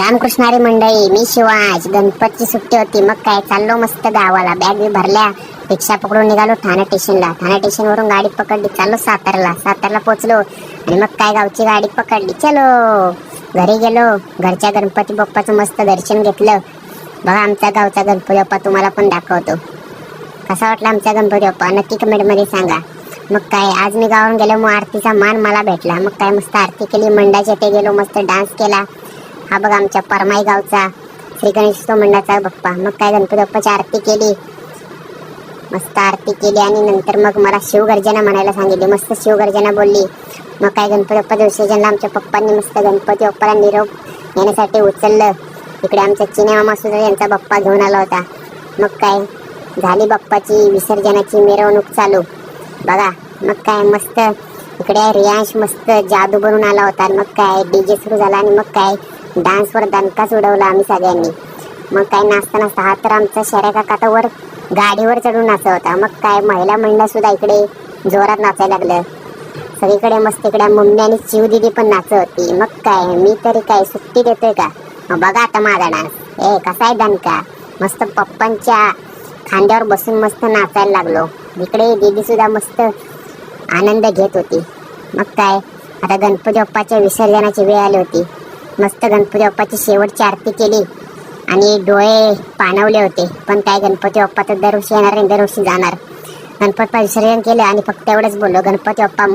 रामकृष्णारी मंडळी मी शिवाज गणपतची सुट्टी होती. मग काय? चाललो मस्त गावाला. बॅग बी भरल्या. रिक्षा पकडून निघालो ठाणे स्टेशनला ठाणे स्टेशनवरून गाडी पकडली. चाललो सातारला. सातारला पोचलो आणि मग काय? गावची गाडी पकडली. चलो. घरी गेलो. घरच्या गणपती बाप्पाचं मस्त दर्शन घेतलं. बघा आमचा गावचा गणपती बाप्पा तुम्हाला पण दाखवतो. कसा वाटला आमचा गणपती बाप्पा? नक्की कमेंटमध्ये सांगा. मग काय? आज मी गावावरून गेलो मग आरतीचा मान मला भेटला. मग काय? मस्त आरती केली. मंडाच्या ते गेलो. मस्त डान्स केला. हा बघा आमच्या परमाई गावचा श्री गणेश मंडळाचा बाप्पा. मग काय गणपती बाप्पाची आरती केली? मस्त आरती केली आणि नंतर मग मला शिवगर्जना म्हणायला सांगितली. मस्त शिवगर्जना बोलली. मग काय गणपती बाप्पाच्या विसर्जनला आमच्या पप्पांनी मस्त गणपती बाप्पाला निरोप येण्यासाठी उचललं. इकडे आमच्या चिने मामा सुद्धा यांचा बाप्पा घेऊन आला होता. मग काय? झाली बाप्पाची विसर्जनाची मिरवणूक चालू. बघा मग काय मस्त. इकडे रियांश मस्त जादू बनून आला होता. मग काय? डीजे सुरू झाला आणि मग काय? डान्सवर दणकाच उडवला आम्ही सगळ्यांनी. मग काय नाचता नाचता हा तर आमचा शर्या काका तर वर गाडीवर चढून नाचत होता. मग काय महिला मंडळ सुद्धा इकडे जोरात नाचायला लागलं सगळीकडे मस्त इकडे मम्मी आणि शिव दिदी पण नाचत होती. मग काय मी तरी काय सुट्टी देतोय का? बघा आता माझा डान्स ए कसा आहे दणका मस्त पप्पांच्या खांद्यावर बसून मस्त नाचायला लागलो. इकडे दिदी सुद्धा मस्त आनंद घेत होती. मग काय आता गणपती बाप्पाच्या विसर्जनाची वेळ आली होती. मस्त गणपती बाप्पाची शेवटची आरती केली. आणि डोळे पाणवले होते. पण काय गणपती बाप्पा तर दरवर्षी येणार आणि दरवर्षी जाणार. गणपती विसर्जन केलं आणि फक्त एवढंच बोललो गणपती बाप्पा